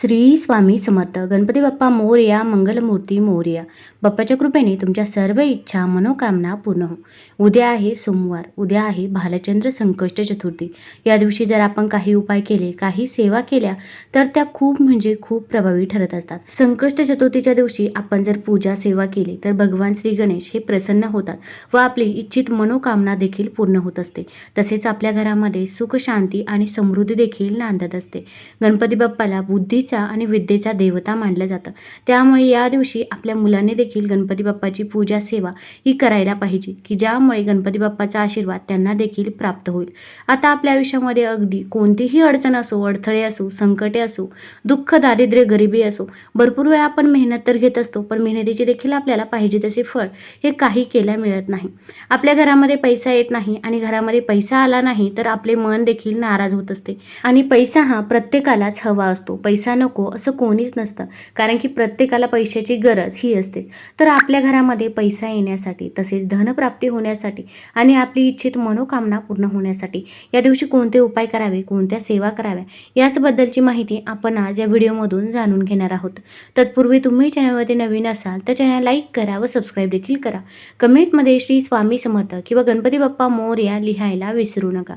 श्री स्वामी समर्थ. गणपती बाप्पा मोर्या मंगलमूर्ती मोर्या. बाप्पाच्या कृपेने तुमच्या सर्व इच्छा मनोकामना पूर्ण हो. उद्या आहे सोमवार. उद्या आहे भालचंद्र संकष्ट चतुर्थी. या दिवशी जर आपण काही उपाय केले काही सेवा केल्या तर त्या खूप म्हणजे खूप प्रभावी ठरत असतात. संकष्ट चतुर्थीच्या दिवशी आपण जर पूजा सेवा केली तर भगवान श्री गणेश हे प्रसन्न होतात व आपली इच्छित मनोकामना देखील पूर्ण होत असते. तसेच आपल्या घरामध्ये सुख शांती आणि समृद्धी देखील नांदत असते. गणपती बाप्पाला बुद्धीचा आणि विद्येचा देवता मानलं जातं. त्यामुळे या दिवशी आपल्या मुलांनी देखील गणपती बाप्पाची पूजा सेवा ही करायला पाहिजे की ज्यामुळे गणपती बाप्पाचा आशीर्वाद त्यांना देखील प्राप्त होईल. आता आपल्या आयुष्यामध्ये अगदी कोणतीही अडचण असो अडथळे असो संकटे असो दुःख दारिद्र्य गरिबी असो भरपूर वेळा आपण मेहनत तर घेत असतो पण मेहनतीचे देखील आपल्याला पाहिजे तसे फळ हे काही केल्या मिळत नाही. आपल्या घरामध्ये पैसा येत नाही आणि घरामध्ये पैसा आला नाही तर आपले मन देखील नाराज होत असते. आणि पैसा हा प्रत्येकालाच हवा असतो. पैसा नको असं कोणीच नसतं. कारण की प्रत्येकाला पैशाची गरज ही असतेच. तर आपल्या घरामध्ये पैसा येण्यासाठी तसेच धनप्राप्ती होण्यासाठी आणि आपली इच्छित मनोकामना पूर्ण होण्यासाठी या दिवशी कोणते उपाय करावे कोणत्या सेवा कराव्या याचबद्दलची माहिती आपण आज या व्हिडिओमधून जाणून घेणार आहोत. तत्पूर्वी तुम्ही चॅनलमध्ये नवीन असाल तर चॅनल लाईक करा व सबस्क्राईब देखील करा. कमेंटमध्ये श्री स्वामी समर्थ किंवा गणपती बाप्पा मोर्या लिहायला विसरू नका.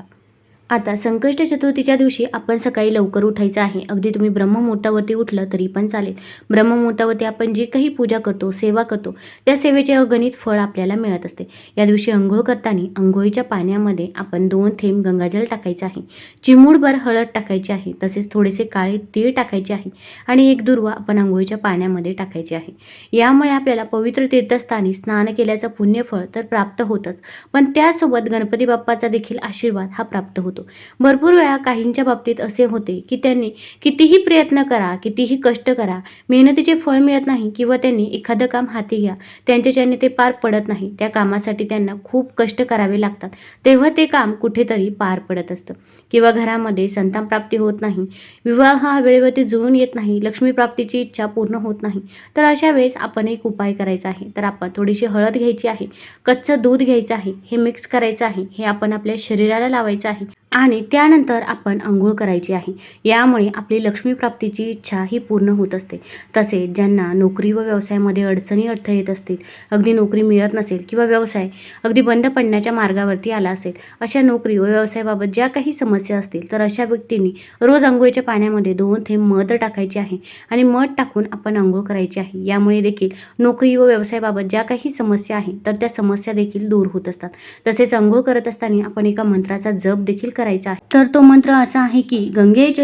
आता संकष्ट चतुर्थीच्या दिवशी आपण सकाळी लवकर उठायचं आहे. अगदी तुम्ही ब्रह्ममुहूर्तावरती उठलं तरी पण चालेल. ब्रह्ममुहूर्तावरती आपण जी काही पूजा करतो सेवा करतो त्या सेवेचे अगणित फळ आपल्याला मिळत असते. या दिवशी अंघोळ करताना अंघोळीच्या पाण्यामध्ये आपण दोन थेंब गंगाजल टाकायचं आहे. चिमूडभर हळद टाकायची आहे. तसेच थोडेसे काळे तीळ टाकायचे आहे. आणि एक दुर्वा आपण अंघोळीच्या पाण्यामध्ये टाकायची आहे. यामुळे आपल्याला पवित्र तीर्थस्थानी स्नान केल्याचं पुण्यफळ तर प्राप्त होतंच. पण त्यासोबत गणपती बाप्पाचा देखील आशीर्वाद हा प्राप्त होतो. भरपूर वेळा काहींच्या बाबतीत असे होते की त्यांनी कितीही प्रयत्न करा कितीही कष्ट करा मेहनतीचे फळ मिळत नाही किंवा त्यांनी एखादं काम हाती घ्या त्यांच्याच्याने ते पार पडत नाही. त्या कामासाठी त्यांना खूप कष्ट करावे लागतात. तेव्हा ते काम कुठेतरी पार पडत असतं. किंवा घरामध्ये संतान प्राप्ती होत नाही विवाह हा वेळेवरती जुळून येत नाही लक्ष्मी प्राप्तीची इच्छा पूर्ण होत नाही. तर अशा वेळेस आपण एक उपाय करायचा आहे. तर आपण थोडीशी हळद घ्यायची आहे कच्चं दूध घ्यायचं आहे हे मिक्स करायचं आहे हे आपण आपल्या शरीराला लावायचं आहे. आणि त्यानंतर आपण अंघोळ करायची आहे. यामुळे आपली लक्ष्मी प्राप्तीची इच्छा ही पूर्ण होत असते. तसेच ज्यांना नोकरी व व्यवसायामध्ये अडचणी अडथळे येत असतील अगदी नोकरी मिळत नसेल किंवा व्यवसाय अगदी बंद पडण्याच्या मार्गावरती आला असेल अशा नोकरी व व्यवसायाबाबत ज्या काही समस्या असतील तर अशा व्यक्तींनी रोज अंघोळीच्या पाण्यामध्ये दोन थेंब मध टाकायचे आहे आणि मध टाकून आपण अंघोळ करायची आहे. यामुळे देखील नोकरी व व्यवसायाबाबत ज्या काही समस्या आहेत तर त्या समस्या देखील दूर होत असतात. तसेच अंघोळ करत असताना आपण एका मंत्राचा जप देखील करायचा आहे. तर तो मंत्र असा आहे की गंगेच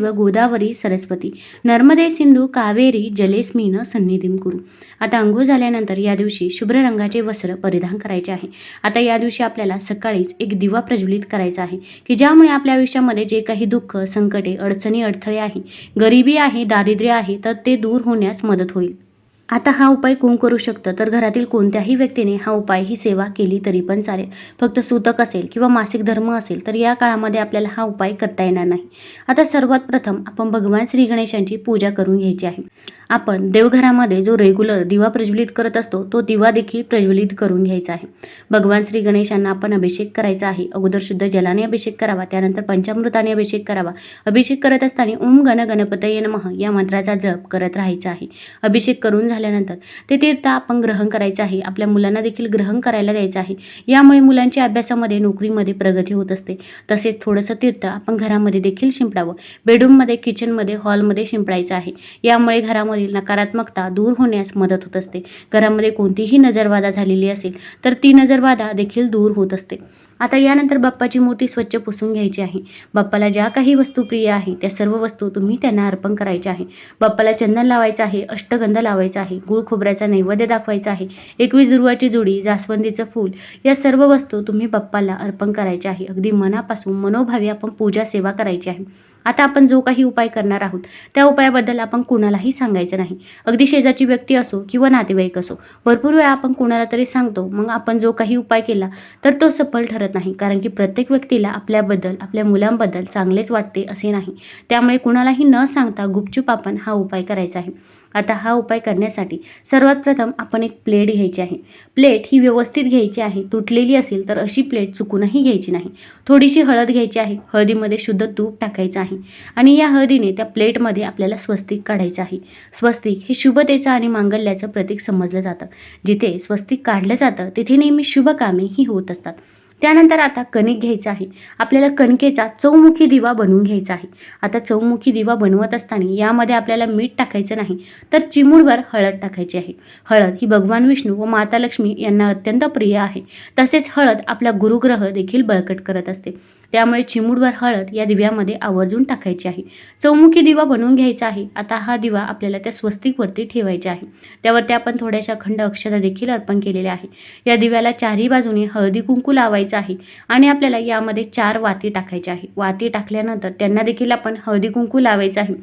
व गोदावरी सरस्वती नर्मदे सिंधू कावेरी जलेस्मिन सन्निधीम कुरु. आता अंघोळ झाल्यानंतर या दिवशी शुभ्र रंगाचे वस्त्र परिधान करायचे आहे. आता या दिवशी आपल्याला सकाळीच एक दिवा प्रज्वलित करायचा आहे की ज्यामुळे आपल्या आयुष्यामध्ये जे काही दुःख संकटे अडचणी अडथळे आहे गरिबी आहे दारिद्र्य आहे तर ते दूर होण्यास मदत होईल. आता हा उपाय कोण करू शकतं? तर घरातील कोणत्याही व्यक्तीने हा उपाय ही सेवा केली तरी पण चालेल. फक्त सूतक असेल किंवा मासिक धर्म असेल तर या काळामध्ये आपल्याला हा उपाय करता येणार नाही. आता सर्वात प्रथम आपण भगवान श्री गणेशांची पूजा करून घ्यायची आहे. आपण देवघरामध्ये जो रेग्युलर दिवा प्रज्वलित करत असतो तो दिवा देखील प्रज्वलित करून घ्यायचा आहे. भगवान श्री गणेशांना आपण अभिषेक करायचा आहे. अगोदर शुद्ध जलाने अभिषेक करावा त्यानंतर पंचामृताने अभिषेक करावा. अभिषेक करत असताना ओम गण गणपतये नमः या मंत्राचा जप करत राहायचा आहे. अभिषेक करून झाल्यानंतर ते तीर्थ आपण ग्रहण करायचं आहे. आपल्या मुलांना देखील ग्रहण करायला द्यायचं आहे. यामुळे मुलांच्या अभ्यासामध्ये नोकरीमध्ये प्रगती होत असते. तसेच थोडंसं तीर्थ आपण घरामध्ये देखील शिंपडावं. बेडरूममध्ये किचनमध्ये हॉलमध्ये शिंपडायचं आहे. यामुळे घरामध्ये घरामधील नकारात्मकता दूर होण्यास मदत होत असते. घरामध्ये कोणतीही नजरबाधा झालेली असेल तर ती नजरबाधा देखील दूर होत असते. आता यानंतर बाप्पाची मूर्ती स्वच्छ पुसून घ्यायची आहे. बाप्पाला ज्या काही वस्तू प्रिय आहे त्या सर्व वस्तू तुम्ही त्यांना अर्पण करायच्या आहे. बाप्पाला चंदन लावायचं आहे अष्टगंध लावायचा आहे गुळ खोबऱ्याचा नैवेद्य दाखवायचा आहे एकवीस दुर्वाची जुडी जास्वंदीचं फूल या सर्व वस्तू तुम्ही बाप्पाला अर्पण करायच्या आहे. अगदी मनापासून मनोभावी आपण पूजा सेवा करायची आहे. आता आपण जो काही उपाय करणार आहोत त्या उपायाबद्दल आपण कुणालाही सांगायचं नाही. अगदी शेजारची व्यक्ती असो किंवा नातेवाईक असो भरपूर वेळा आपण कुणाला तरी सांगतो मग आपण जो काही उपाय केला तर तो सफल ठरत नाही. कारण की प्रत्येक व्यक्तीला आपल्याबद्दल आपल्या मुलांबद्दल चांगलेच वाटते असे नाही. त्यामुळे कुणालाही न सांगता गुपचूप आपण हा उपाय करायचा आहे. आता हा उपाय करण्यासाठी सर्वात प्रथम आपण एक प्लेट घ्यायची आहे. प्लेट ही व्यवस्थित घ्यायची आहे. तुटलेली असेल तर अशी प्लेट चुकूनही घ्यायची नाही. थोडीशी हळद घ्यायची आहे. हळदीमध्ये शुद्ध तूप टाकायचं आहे. आणि या हळदीने त्या प्लेटमध्ये आपल्याला स्वस्तिक काढायचं आहे. स्वस्तिक हे शुभतेचं आणि मांगल्याचं प्रतीक समजलं जातं. जिथे स्वस्तिक काढलं जातं तिथे नेहमी शुभ कामे ही होत असतात. त्यानंतर आता कणिक घ्यायचं आहे. आपल्याला कणकेचा चौमुखी दिवा बनवून घ्यायचा आहे. आता चौमुखी दिवा बनवत असताना यामध्ये आपल्याला मीठ टाकायचं नाही तर चिमूडभर हळद टाकायची आहे. हळद ही भगवान विष्णू व माता लक्ष्मी यांना अत्यंत प्रिय आहे. तसेच हळद आपला गुरुग्रह देखील बळकट करत असते. त्यामुळे चिमूडभर हळद या दिव्यामध्ये आवर्जून टाकायची आहे. चौमुखी दिवा बनवून घ्यायचा आहे. आता हा दिवा आपल्याला त्या स्वस्तिकवरती ठेवायचा आहे. त्यावरती आपण थोड्याशा खंड अक्षता देखील अर्पण केलेल्या आहे या दिव्याला चारही बाजूने हळदी कुंकू लावायचं आहे आणि आपल्याला यामध्ये चार वाती टाकायच्या आहे. वाती टाकल्यानंतर त्यांना देखील आपण हळदी कुंकू लावायचं आहे.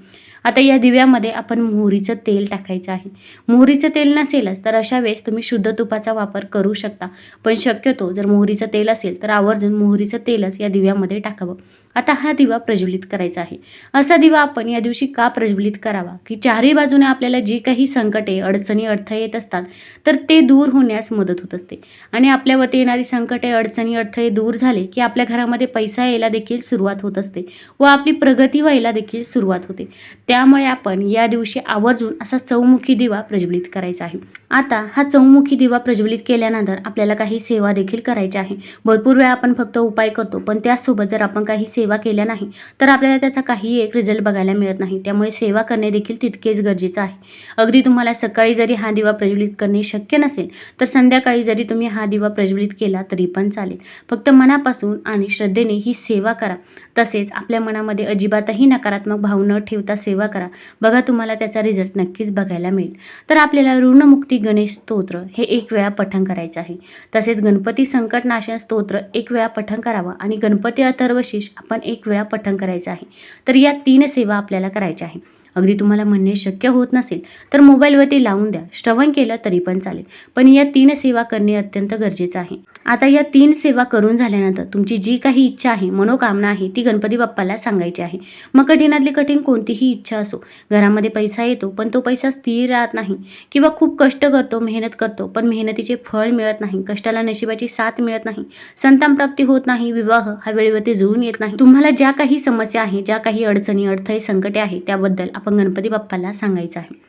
आता या दिव्यामध्ये आपण मोहरीचं तेल टाकायचं आहे. मोहरीचं तेल नसेलच तर अशा वेळेस तुम्ही शुद्ध तुपाचा वापर करू शकता. पण शक्यतो जर मोहरीचं तेल असेल तर आवर्जून मोहरीचं तेलच या दिव्यामध्ये टाकावं. आता हा दिवा प्रज्वलित करायचा आहे. असा दिवा आपण या दिवशी का प्रज्वलित करावा? की चारही बाजूने आपल्याला जी काही संकटे अडचणी अडथळे येत असतात तर ते दूर होण्यास मदत होत असते. आणि आपल्यावरती येणारी संकटे अडचणी अडथळे दूर झाले की आपल्या घरामध्ये पैसा यायला देखील सुरुवात होत असते व आपली प्रगती व्हायला देखील सुरुवात होते. त्यामुळे आपण या दिवशी आवर्जून असा चौमुखी दिवा प्रज्वलित करायचा आहे. आता हा चौमुखी दिवा प्रज्वलित केल्यानंतर आपल्याला काही सेवा देखील करायच्या आहे. भरपूर वेळा आपण फक्त उपाय करतो पण त्यासोबत जर आपण काही सेवा सेवा केल्या नाही तर आपल्याला त्याचा काही एक रिझल्ट बघायला मिळत नाही. त्यामुळे सेवा करणे देखील तितकेच गरजेचं आहे. अगदी तुम्हाला सकाळी जरी हा दिवा प्रज्वलित करणे शक्य नसेल तर संध्याकाळी जरी तुम्ही हा दिवा प्रज्वलित केला तरी पण चालेल. फक्त मनापासून आणि श्रद्धेने ही सेवा करा. तसेच आपल्या मनामध्ये अजिबातही नकारात्मक भाव न ठेवता सेवा करा. बघा तुम्हाला त्याचा रिझल्ट नक्कीच बघायला मिळेल. तर आपल्याला ऋणमुक्ती गणेश स्तोत्र हे एक वेळा पठण करायचं आहे. तसेच गणपती संकटनाशन स्तोत्र एक वेळा पठण करावा आणि गणपती अथर्वशीष आपण पण एक वेळा पठण करायचं आहे. तर या तीन सेवा आपल्याला करायच्या आहे. अगदी तुम्हाला म्हणणे शक्य होत नसेल तर मोबाईलवरती लावून द्या. श्रवण केलं तरी पण चालेल. पण या तीन सेवा करणे अत्यंत गरजेचं आहे. आता या तीन सेवा करून झाल्यानंतर तुमची जी काही इच्छा आहे मनोकामना आहे ती गणपती बाप्पाला सांगायची आहे. मग कठीणातली कठीण कोणतीही इच्छा असो घरामध्ये पैसा येतो पण तो पैसा स्थिर राहत नाही किंवा खूप कष्ट करतो मेहनत करतो पण मेहनतीचे फळ मिळत नाही कष्टाला नशिबाची साथ मिळत नाही संतान प्राप्ती होत नाही विवाह हा वेळेवरती जुळून येत नाही. तुम्हाला ज्या काही समस्या आहे ज्या काही अडचणी अडथळे संकटे आहे त्याबद्दल आपण गणपती बाप्पाला सांगायचं आहे.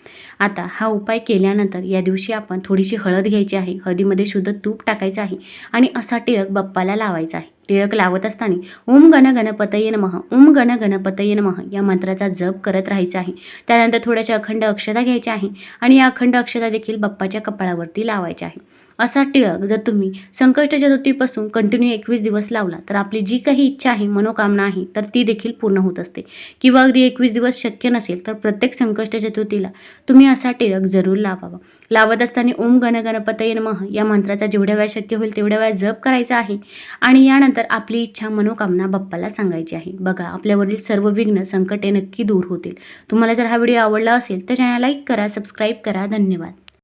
आता हा उपाय केल्यानंतर या दिवशी आपण थोडीशी हळद घ्यायची आहे. हळदीमध्ये शुद्ध तूप टाकायचं आहे आणि असा टिळक बाप्पाला लावायचा आहे. टिळक लावत असताना ओम गण गणपतये नमः ओम गण गणपतये नमः या मंत्राचा जप करत राहायचा आहे. त्यानंतर थोड्याशा अखंड अक्षता घ्यायच्या आहे आणि या अखंड अक्षता देखील बाप्पाच्या कपाळावरती लावायच्या आहे. असा टिळक जर तुम्ही संकष्ट चतुर्थीपासून कंटिन्यू एकवीस दिवस लावला तर आपली जी काही इच्छा आहे मनोकामना आहे तर ती देखील पूर्ण होत असते. किंवा अगदी एकवीस दिवस शक्य नसेल तर प्रत्येक संकष्ट चतुर्थीला तुम्ही असा टिळक जरूर लावावा. लावत असताना ओम गण गणपतये नमः या मंत्राचा जेवढ्या वेळा शक्य होईल तेवढ्या वेळा जप करायचा आहे. आणि यानंतर आपली इच्छा मनोकामना बाप्पाला सांगायची आहे. बघा आपल्यावरील सर्व विघ्न संकटे नक्की दूर होतील. तुम्हाला जर हा व्हिडिओ आवडला असेल तर चॅनल लाईक करा सबस्क्राईब करा. धन्यवाद.